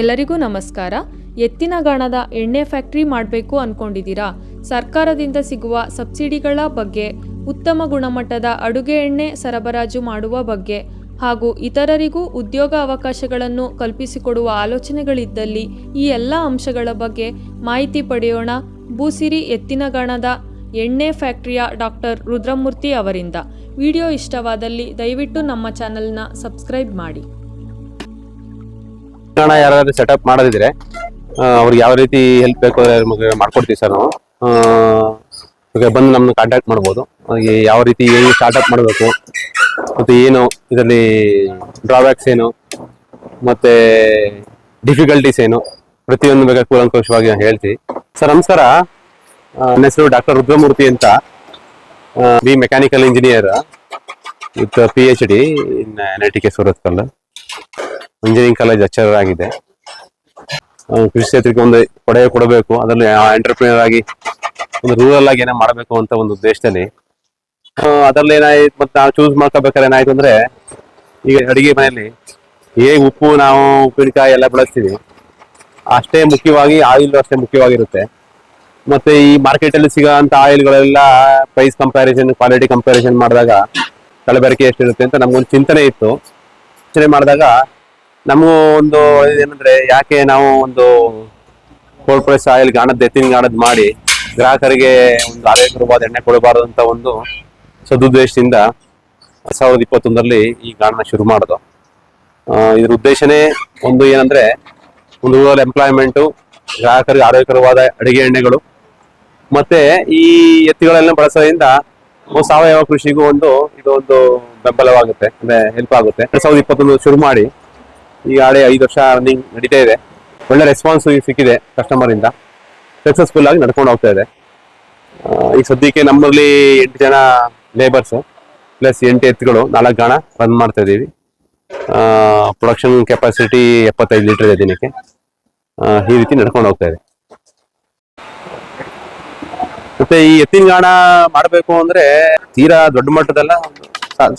ಎಲ್ಲರಿಗೂ ನಮಸ್ಕಾರ. ಎತ್ತಿನ ಗಾಣದ ಎಣ್ಣೆ ಫ್ಯಾಕ್ಟ್ರಿ ಮಾಡಬೇಕು ಅನ್ಕೊಂಡಿದ್ದೀರಾ? ಸರ್ಕಾರದಿಂದ ಸಿಗುವ ಸಬ್ಸಿಡಿಗಳ ಬಗ್ಗೆ, ಉತ್ತಮ ಗುಣಮಟ್ಟದ ಅಡುಗೆ ಎಣ್ಣೆ ಸರಬರಾಜು ಮಾಡುವ ಬಗ್ಗೆ ಹಾಗೂ ಇತರರಿಗೂ ಉದ್ಯೋಗ ಅವಕಾಶಗಳನ್ನು ಕಲ್ಪಿಸಿಕೊಡುವ ಆಲೋಚನೆಗಳಿದ್ದಲ್ಲಿ ಈ ಎಲ್ಲ ಅಂಶಗಳ ಬಗ್ಗೆ ಮಾಹಿತಿ ಪಡೆಯೋಣ. ಬೂಸಿರಿ ಎತ್ತಿನ ಗಾಣದ ಎಣ್ಣೆ ಫ್ಯಾಕ್ಟ್ರಿಯ ಡಾಕ್ಟರ್ ರುದ್ರಮೂರ್ತಿ ಅವರಿಂದ. ವಿಡಿಯೋ ಇಷ್ಟವಾದಲ್ಲಿ ದಯವಿಟ್ಟು ನಮ್ಮ ಚಾನೆಲ್ನ ಸಬ್ಸ್ಕ್ರೈಬ್ ಮಾಡಿ. ಹಣ ಯಾರಾದ್ರೂ ಸೆಟಪ್ ಮಾಡೋದಿದ್ರೆ ಅವ್ರಿಗೆ ಯಾವ ರೀತಿ ಹೆಲ್ಪ್ ಬೇಕು ನಮಗೆ ಮಾಡ್ಕೊಡ್ತೀವಿ ಸರ್ ನಾವು. ಬಂದು ನಮ್ಮನ್ನು ಕಾಂಟ್ಯಾಕ್ಟ್ ಮಾಡ್ಬೋದು. ಯಾವ ರೀತಿ ಏನು ಸ್ಟಾರ್ಟ್ಅಪ್ ಮಾಡಬೇಕು, ಮತ್ತೆ ಏನು ಇದರಲ್ಲಿ ಡ್ರಾಬ್ಯಾಕ್ಸ್ ಏನು, ಮತ್ತೆ ಡಿಫಿಕಲ್ಟೀಸ್ ಏನು, ಪ್ರತಿಯೊಂದು ಬಗ್ಗೆ ಕೂಲಂಕುಷವಾಗಿ ಹೇಳ್ತೀವಿ ಸರ್ ನಮಸ್ಕಾರ. ನನ್ನ ಹೆಸರು ಡಾಕ್ಟರ್ ರುದ್ರಮೂರ್ತಿ ಅಂತ. B mechanical engineer with P H D in N I T K Surathkal engineering college lecturer ಆಗಿದೆ. ಕೃಷಿ ಕ್ಷೇತ್ರಕ್ಕೆ ಒಂದು ಕೊಡೆ ಕೊಡಬೇಕು, ಅದರಲ್ಲಿ ಎಂಟರ್ಪ್ರಿನರ್ ಆಗಿ ಒಂದು ರೂರಲ್ ಆಗಿ ಏನೋ ಮಾಡಬೇಕು ಅಂತ ಒಂದು ಉದ್ದೇಶದಲ್ಲಿ. ಅದರಲ್ಲಿ ಏನಾಯ್ತು ಮತ್ತೆ ನಾವು ಚೂಸ್ ಮಾಡ್ಕೋಬೇಕಾದ್ರೆ ಏನಾಯ್ತು ಅಂದ್ರೆ, ಈಗ ಅಡಿಗೆ ಮನೆಯಲ್ಲಿ ಹೇಗೆ ಉಪ್ಪು, ನಾವು ಉಪ್ಪಿನಕಾಯಿ ಎಲ್ಲ ಬಳಸ್ತೀವಿ. ಅಷ್ಟೇ ಮುಖ್ಯವಾಗಿ ಆಯಿಲ್ ಅಷ್ಟೇ ಮುಖ್ಯವಾಗಿರುತ್ತೆ. ಮತ್ತೆ ಈ ಮಾರ್ಕೆಟ್ ಅಲ್ಲಿ ಆಯಿಲ್ ಆಯಿಲ್ಗಳೆಲ್ಲ ಪ್ರೈಸ್ ಕಂಪ್ಯಾರಿಸನ್ ಕ್ವಾಲಿಟಿ ಕಂಪ್ಯಾರಿಸನ್ ಮಾಡಿದಾಗ ಕಲಬೆರಕೆ ಎಷ್ಟಿರುತ್ತೆ ಅಂತ ನಮ್ಗೊಂದು ಚಿಂತನೆ ಇತ್ತು. ಚಿಂತನೆ ಮಾಡಿದಾಗ ನಮಗೂ ಒಂದು ಏನಂದ್ರೆ ಯಾಕೆ ನಾವು ಒಂದು ಕೋಲ್ಡ್ ಪ್ರೆಸ್ ಆಯಿಲ್ ಗಾಣದ, ಎತ್ತಿನ ಗಾಣದ್ ಮಾಡಿ ಗ್ರಾಹಕರಿಗೆ ಒಂದು ಆರೋಗ್ಯಕರವಾದ ಎಣ್ಣೆ ಕೊಡಬಾರದು ಅಂತ ಒಂದು ಸದುದ್ದೇಶದಿಂದ ಸಾವಿರದ ಇಪ್ಪತ್ತೊಂದರಲ್ಲಿ ಈ ಗಾಣನ ಶುರು ಮಾಡೋದು. ಇದ್ರ ಉದ್ದೇಶನೇ ಒಂದು ಏನಂದ್ರೆ, ಒಂದು ರೂರಲ್ ಎಂಪ್ಲಾಯ್ಮೆಂಟು ಗ್ರಾಹಕರಿಗೆ ಆರೋಗ್ಯಕರವಾದ ಅಡಿಗೆ ಎಣ್ಣೆಗಳು, ಮತ್ತೆ ಈ ಎತ್ತುಗಳೆಲ್ಲ ಬಳಸೋದ್ರಿಂದ ಸಾವಯವ ಕೃಷಿಗೂ ಒಂದು ಇದು ಒಂದು ಬೆಂಬಲವಾಗುತ್ತೆ, ಅಂದ್ರೆ ಹೆಲ್ಪ್ ಆಗುತ್ತೆ. ಎರಡ್ ಸಾವಿರದ ಇಪ್ಪತ್ತೊಂದು ಶುರು ಮಾಡಿ ಈಗ ಹಳೆ ಐದು ವರ್ಷ ರನ್ನಿಂಗ್ ನಡೀತಾ ಇದೆ. ಒಳ್ಳೆ ರೆಸ್ಪಾನ್ಸ್ ಸಿಕ್ಕಿದೆ ಕಸ್ಟಮರ್ ಇಂದ. ಸಕ್ಸಸ್ಫುಲ್ ಆಗಿ ನಡ್ಕೊಂಡು ಹೋಗ್ತಾ ಇದೆ. ಈಗ ಸದ್ಯಕ್ಕೆ ನಮ್ಮಲ್ಲಿ ಎಂಟು ಜನ ಲೇಬರ್ಸ್ ಪ್ಲಸ್ ಎಂಟು ಎತ್ತುಗಳು, ನಾಲ್ಕು ಗಣ ರನ್ ಮಾಡ್ತಾ ಇದ್ದೀವಿ. ಪ್ರೊಡಕ್ಷನ್ ಕೆಪಾಸಿಟಿ ಎಪ್ಪತ್ತೈದು ಲೀಟರ್ ಇದೆ ದಿನಕ್ಕೆ. ಈ ರೀತಿ ನಡ್ಕೊಂಡು ಹೋಗ್ತಾ ಇದೆ. ಮತ್ತೆ ಈ ಎತ್ತಿನ ಗಾಣ ಮಾಡಬೇಕು ಅಂದ್ರೆ ತೀರಾ ದೊಡ್ಡ ಮಟ್ಟದಲ್ಲ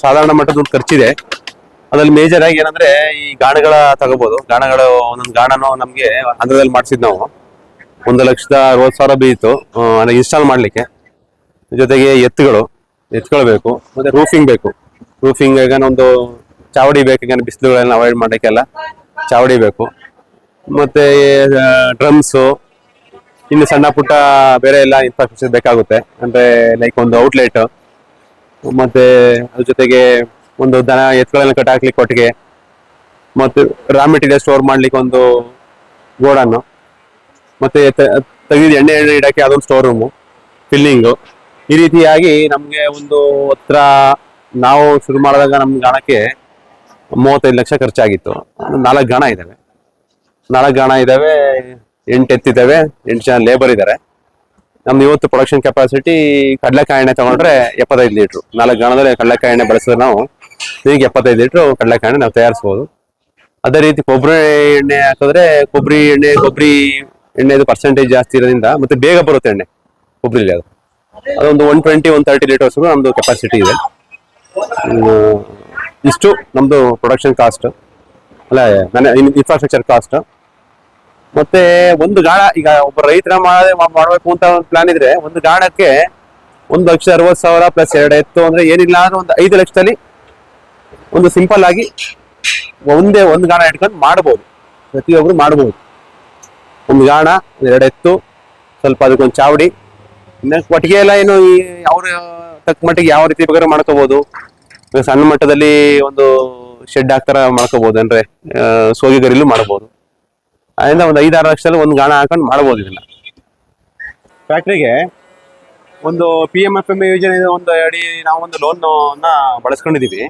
ಸಾಧಾರಣ ಮಟ್ಟದ ದುಡ್ಡು ಖರ್ಚಿದೆ. ಅದ್ರಲ್ಲಿ ಮೇಜರ್ ಆಗಿ ಏನಂದ್ರೆ ಈ ಗಾಣಗಳ ತಗೋಬಹುದು ಗಾಣಗಳು ಒಂದೊಂದು ಗಾಣನು ನಮ್ಗೆ ಆಂಧ್ರದಲ್ಲಿ ಮಾಡಿಸಿದ್ ನಾವು. ಒಂದು ಲಕ್ಷದ ಅರವತ್ತು ಸಾವಿರ ಬೀಳ್ತು ಇನ್ಸ್ಟಾಲ್ ಮಾಡ್ಲಿಕ್ಕೆ. ಜೊತೆಗೆ ಎತ್ತುಗಳು. ಎತ್ತುಗಳು ಬೇಕು. ಮತ್ತೆ ರೂಫಿಂಗ್ ಬೇಕು. ರೂಫಿಂಗ್ ಈಗ ಒಂದು ಚಾವಡಿ ಬೇಕು. ಈಗ ಬಿಸಿಲುಗಳನ್ನ ಅವಾಯ್ಡ್ ಮಾಡೋಕ್ಕೆಲ್ಲ ಚಾವಡಿ ಬೇಕು. ಮತ್ತೆ ಡ್ರಮ್ಸು ಇನ್ನು ಸಣ್ಣ ಪುಟ್ಟ ಬೇರೆ ಎಲ್ಲ ಇನ್ಫ್ರಾಸ್ಟ್ರಕ್ಚರ್ ಬೇಕಾಗುತ್ತೆ. ಅಂದ್ರೆ ಲೈಕ್ ಒಂದು ಔಟ್ಲೆಟ್ ಮತ್ತೆ ಅದ್ರ ಜೊತೆಗೆ ಒಂದು ದನ ಎತ್ತುಗಳನ್ನ ಕಟ್ಟಾಕ್ಲಿಕ್ಕೆ ಕೊಟ್ಟಿಗೆ, ಮತ್ತು ರಾ ಮೆಟೀರಿಯಲ್ ಸ್ಟೋರ್ ಮಾಡ್ಲಿಕ್ಕೆ ಒಂದು ಗೋಡನ್ನು, ಮತ್ತೆ ತೆಗೆದು ಎಣ್ಣೆ ಎಣ್ಣೆ ಇಡಕ್ಕೆ ಅದೊಂದು ಸ್ಟೋರ್ ರೂಮು ಫಿಲ್ಲಿಂಗು ಈ ರೀತಿಯಾಗಿ ನಮಗೆ ಒಂದು ಹತ್ರ ನಾವು ಶುರು ಮಾಡಿದಾಗ ನಮ್ಮ ಗಣಕ್ಕೆ ಮೂವತ್ತೈದು ಲಕ್ಷ ಖರ್ಚಾಗಿತ್ತು. ನಾಲ್ಕು ಗಣ ಇದ್ದಾವೆ ನಾಲ್ಕು ಗಣ ಇದ್ದಾವೆ ಎಂಟು ಎತ್ತಿದ್ದಾವೆ ಎಂಟು ಜನ ಲೇಬರ್ ಇದ್ದಾರೆ ನಮ್ದು ಇವತ್ತು ಪ್ರೊಡಕ್ಷನ್ ಕೆಪಾಸಿಟಿ ಕಡಲೆಕಾಯಿ ಎಣ್ಣೆ ತಗೊಂಡ್ರೆ ಎಪ್ಪತ್ತೈದು ಲೀಟ್ರು. ನಾಲ್ಕು ಗಣದಲ್ಲಿ ಕಡಲೆಕಾಯಿ ಎಣ್ಣೆ ಬಳಸಿದ್ರೆ ನಾವು ಈಗ ಎಪ್ಪತ್ತೈದು ಲೀಟ್ರು ಕಡಲೆಕಾಯಿ ನಾವು ತಯಾರಿಸ್ಬೋದು. ಅದೇ ರೀತಿ ಕೊಬ್ಬರಿ ಎಣ್ಣೆ ಹಾಕಿದ್ರೆ ಕೊಬ್ಬರಿ ಎಣ್ಣೆ, ಕೊಬ್ಬರಿ ಎಣ್ಣೆದು ಪರ್ಸೆಂಟೇಜ್ ಜಾಸ್ತಿ ಇರೋದ್ರಿಂದ ಮತ್ತೆ ಬೇಗ ಬರುತ್ತೆ ಎಣ್ಣೆ ಕೊಬ್ಬರಿಲಿ ಅದು. ಅದೊಂದು one twenty one thirty litres ನಮ್ದು ಕೆಪಾಸಿಟಿ ಇದೆ. ಇಷ್ಟು ನಮ್ದು ಪ್ರೊಡಕ್ಷನ್ ಕಾಸ್ಟ್ ಅಲ್ಲ ಮನೆ ಇನ್ಫ್ರಾಸ್ಟ್ರಕ್ಚರ್ ಕಾಸ್ಟ್ ಮತ್ತೆ ಒಂದು ಗಾಣ ಈಗ ಒಬ್ಬ ರೈತರ ಮಾಡಬೇಕು ಅಂತ ಒಂದು ಪ್ಲಾನ್ ಇದ್ರೆ ಒಂದು ಗಾಣಕ್ಕೆ ಒಂದು ಲಕ್ಷ ಅರವತ್ತು ಸಾವಿರ ಪ್ಲಸ್ ಎರಡು ಎತ್ತು ಅಂದ್ರೆ ಏನಿಲ್ಲ ಅಂದ್ರೆ ಒಂದು ಐದು ಲಕ್ಷದಲ್ಲಿ ಒಂದು ಸಿಂಪಲ್ ಆಗಿ ಒಂದೇ ಒಂದು ಗಾಣ ಇಟ್ಕೊಂಡು ಮಾಡ್ಬೋದು. ಪ್ರತಿಯೊಬ್ರು ಮಾಡ್ಬೋದು. ಒಂದು ಗಾಣ ಎರಡು ಎತ್ತು, ಸ್ವಲ್ಪ ಅದಕ್ಕೊಂದು ಚಾವಡಿ. ಇನ್ನು ಒಟ್ಟಿಗೆ ಎಲ್ಲ ಏನು ಈ ಅವ್ರ ತಕ್ಕ ಮಟ್ಟಿಗೆ ಯಾವ ರೀತಿ ಬೇಕಾದ್ರೆ ಮಾಡ್ಕೋಬಹುದು ಸಣ್ಣ ಮಟ್ಟದಲ್ಲಿ ಒಂದು ಶೆಡ್ ಹಾಕ್ತಾರ ಮಾಡ್ಕೋಬಹುದು ಅಂದ್ರೆ ಸೋಗಿಗರಿಲು ಮಾಡ್ಬೋದು. ಅದರಿಂದ ಒಂದು ಐದಾರು ಲಕ್ಷದಲ್ಲಿ ಒಂದು ಗಾಣ ಹಾಕೊಂಡು ಮಾಡಬಹುದು ಇದನ್ನ. ಫ್ಯಾಕ್ಟ್ರಿಗೆ ಒಂದು ಪಿ ಎಂ ಎಫ್ ಎಂ ಯೋಜನೆ ಒಂದು ಅಡಿ ನಾವು ಒಂದು ಲೋನ್ ಬಳಸ್ಕೊಂಡಿದೀವಿ.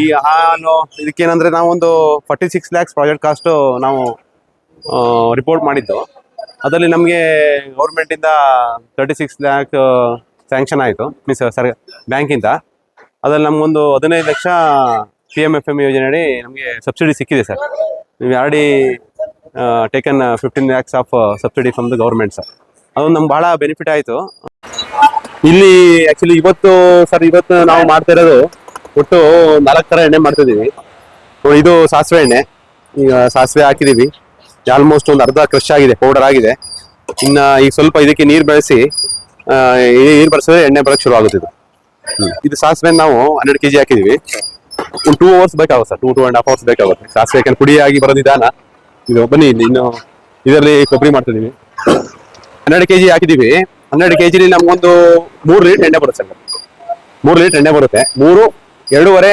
ಈ ಹಾಲು ಇದಕ್ಕೇನಂದ್ರೆ ನಾವು ಒಂದು forty six lakhs project cost ನಾವು ರಿಪೋರ್ಟ್ ಮಾಡಿದ್ದು. ಅದರಲ್ಲಿ ನಮಗೆ ಗೌರ್ಮೆಂಟಿಂದ ತರ್ಟಿ ಸಿಕ್ಸ್ ಲ್ಯಾಕ್ ಸ್ಯಾಂಕ್ಷನ್ ಆಯಿತು ಮೀನ್ಸ್ ಸರ್ ಬ್ಯಾಂಕಿಂದ ಅದ್ರಲ್ಲಿ ನಮಗೊಂದು ಹದಿನೈದು ಲಕ್ಷ ಪಿ ಎಂ ಎಫ್ ಎಂ ಯೋಜನೆಯಡಿ ನಮಗೆ ಸಬ್ಸಿಡಿ ಸಿಕ್ಕಿದೆ ಸರ್. ನೀವು already taken fifteen lakhs of subsidy from the government sir. ಅದೊಂದು ನಮ್ಗೆ ಭಾಳ ಬೆನಿಫಿಟ್ ಆಯಿತು. ಇಲ್ಲಿ ಆ್ಯಕ್ಚುಲಿ ಇವತ್ತು ಸರ್ ಇವತ್ತು ನಾವು ಮಾಡ್ತಾ ಇರೋದು ಒಟ್ಟು ನಾಲ್ಕು ಥರ ಎಣ್ಣೆ ಮಾಡ್ತಿದ್ದೀವಿ ಇದು ಸಾಸಿವೆ ಎಣ್ಣೆ. ಈಗ ಸಾಸಿವೆ ಹಾಕಿದೀವಿ. ಆಲ್ಮೋಸ್ಟ್ ಒಂದು ಅರ್ಧ ಕ್ರಶ್ ಆಗಿದೆ ಪೌಡರ್ ಆಗಿದೆ. ಇನ್ನು ಈಗ ಸ್ವಲ್ಪ ಇದಕ್ಕೆ ನೀರು ಬೆಳೆಸಿ ನೀರು ಬಳಸಿದ್ರೆ ಎಣ್ಣೆ ಬರಕ್ ಶುರು ಆಗುತ್ತಿದ್ದು ಇದು. ಸಾಸಿವೆ ನಾವು ಹನ್ನೆರಡು ಕೆಜಿ ಹಾಕಿದೀವಿ. ಒಂದು ಟೂ ಅವರ್ಸ್ ಬೇಕಾಗುತ್ತೆ sir. Two two and half hours ಬೇಕಾಗುತ್ತೆ. ಸಾಸಿವೆ ಯಾಕಂದ್ರೆ ಪುಡಿಯಾಗಿ ಬರೋ ಇದು ಬನ್ನಿ, ಇಲ್ಲಿ ಇನ್ನು ಇದರಲ್ಲಿ ಕೊಬ್ಬರಿ ಮಾಡ್ತಿದ್ದೀವಿ ಹನ್ನೆರಡು ಕೆಜಿ ಹಾಕಿದೀವಿ. ಹನ್ನೆರಡು ಕೆಜಿಲಿ ನಮ್ಗೊಂದು ಮೂರು ಲೀಟರ್ ಎಣ್ಣೆ ಬರುತ್ತೆ ಸರ್. ಮೂರು ಲೀಟರ್ ಎಣ್ಣೆ ಬರುತ್ತೆ. ಮೂರು ಎರಡೂವರೆ,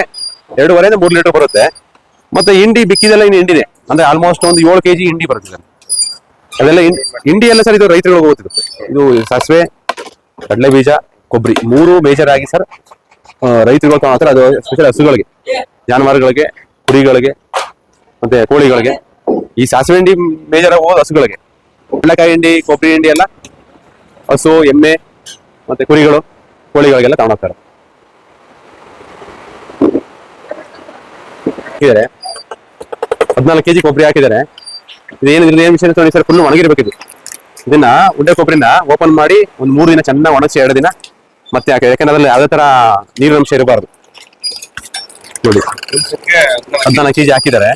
ಎರಡೂವರೆಯಿಂದ ಮೂರು ಲೀಟರ್ ಬರುತ್ತೆ. ಮತ್ತೆ ಹಿಂಡಿ ಬಿಕ್ಕಿದೆಲ್ಲ ಇನ್ನು ಹಿಂಡಿದೆ. ಅಂದ್ರೆ ಆಲ್ಮೋಸ್ಟ್ ಒಂದು ಏಳು ಕೆಜಿ ಹಿಂಡಿ ಬರುತ್ತೆ ಅದೆಲ್ಲ ಹಿಂಡಿ ಎಲ್ಲ ಸರ್ ಇದು ರೈತರಿಗೆ ಹೋಗುತ್ತಿದ್ದು ಇದು ಸಾಸಿವೆ ಕಡಲೆ ಬೀಜ ಕೊಬ್ಬರಿ, ಮೂರು ಮೇಜರ್ ಆಗಿ ಸರ್ ರೈತರುಗಳು ಕಾಣುತ್ತಾರೆ ಅದು ಸ್ಪೆಷಲ್ ಹಸುಗಳಿಗೆ, ಜಾನುವಾರುಗಳಿಗೆ, ಕುರಿಗಳಿಗೆ, ಮತ್ತೆ ಕೋಳಿಗಳಿಗೆ, ಈ ಸಾಸಿವೆ ಹಿಂಡಿ ಮೇಜರ್ ಆಗೋದು ಹಸುಗಳಿಗೆ. ಕಡಲೆಕಾಯಿ ಹಿಂಡಿ, ಕೊಬ್ಬರಿ ಹಿಂಡಿ ಎಲ್ಲ ಹಸು, ಎಮ್ಮೆ, ಮತ್ತೆ ಕುರಿಗಳು, ಕೋಳಿಗಳಿಗೆಲ್ಲ ತಗೊಂಡೋಗ್ತಾರೆ. ಹಾಕಿದ್ದಾರೆ. ಹದಿನಾಲ್ಕು ಕೆಜಿ ಕೊಬ್ಬರಿ ಹಾಕಿದ್ದಾರೆ. ಇದೇನು ಏನು ವಿಷಯ ಸರ್? ಫುಲ್ ಒಣಗಿರ್ಬೇಕಿದು. ಇದನ್ನ ಉಂಡೆ ಕೊಬ್ಬರಿನ ಓಪನ್ ಮಾಡಿ ಒಂದು ಮೂರು ದಿನ ಚೆನ್ನಾಗಿ ಒಣಗಿಸಿ ಎರಡು ದಿನ ಮತ್ತೆ ಹಾಕಿ ಯಾಕಂದ್ರೆ ಅದ್ರಲ್ಲಿ ಯಾವುದೇ ತರ ನೀರಿನಂಶ ಇರಬಾರ್ದು. ನೋಡಿ. ಹದಿನಾಲ್ಕು ಕೆಜಿ ಹಾಕಿದ್ದಾರೆ.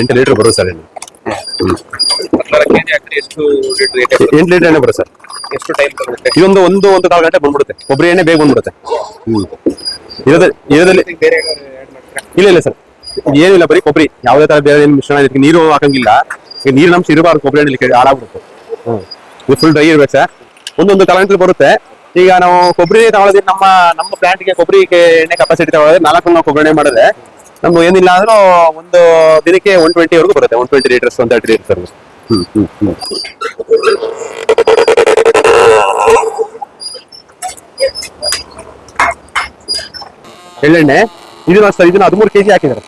ಎಂಟು ಲೀಟರ್ ಬರುತ್ತೆ ಸರ್ ಇನ್ನು ಬರುತ್ತೆ? ಎಂಟು ಲೀಟರ್ ಎಣ್ಣೆ ಬರುತ್ತೆ ಸರ್. ಎಷ್ಟು ಟೈಮ್ ತಗೊಳುತ್ತೆ ಇದೊಂದು ಒಂದು ಒಂದು ಕಾಲು ಗಂಟೆ ಬಂದ್ಬಿಡುತ್ತೆ. ಕೊಬ್ಬರಿ ಎಣ್ಣೆ ಬೇಗ ಬಂದ್ಬಿಡುತ್ತೆ. ಹ್ಮ್. ಇರೋದಲ್ಲಿ? ಇಲ್ಲ ಇಲ್ಲ ಸರ್. ಏನಿಲ್ಲ ಬರೀ ಕೊಬ್ಬರಿ. ಯಾವುದೇ ತರ ಬೇರೆ ಮಿಶ್ರಣ ಇದಕ್ಕೆ ನೀರು ಹಾಕಂಗಿಲ್ಲ. ಈಗ ನೀರು ಅಂಶ ಇರಬಾರ್ದು ಕೊಬ್ಬರಿ ಎಣ್ಣೆ ಹಾಳಾಗ್ಬಿಡುತ್ತೆ. ಇದು ಫುಲ್ ಡ್ರೈ ಇರ್ಬೇಕು ಸರ್ ಒಂದೊಂದು ಕಾಲ ಬರುತ್ತೆ. ಈಗ ನಾವು ಕೊಬ್ಬರಿ ತಗೊಳ್ಳೋದ್ರೆ ನಮ್ಮ ನಮ್ಮ ಪ್ಲಾಂಟ್ಗೆ ಕೊಬ್ಬರಿ ಎಣ್ಣೆ ಕೆಪಾಸಿಟಿ ತಗೊಳ್ಳೋದು ನಾಲ್ಕು ನಾವು ಕೊಬ್ಬರಿ ಎಣ್ಣೆ ಮಾಡಿದ್ರೆ ನಮ್ಗೆ ಏನಿಲ್ಲ ಅಂದ್ರೂ ಒಂದು ದಿನಕ್ಕೆ ಒನ್ ಟ್ವೆಂಟಿವರೆಗೂ ಬರುತ್ತೆ. One twenty litres one thirty litres hmm hmm hmm. ಎಳ್ಳೆಣ್ಣೆ, ಇದು ಸರ್ ಇದನ್ನ ಹದಿಮೂರು ಕೆಜಿ ಹಾಕಿದ್ದಾರೆ.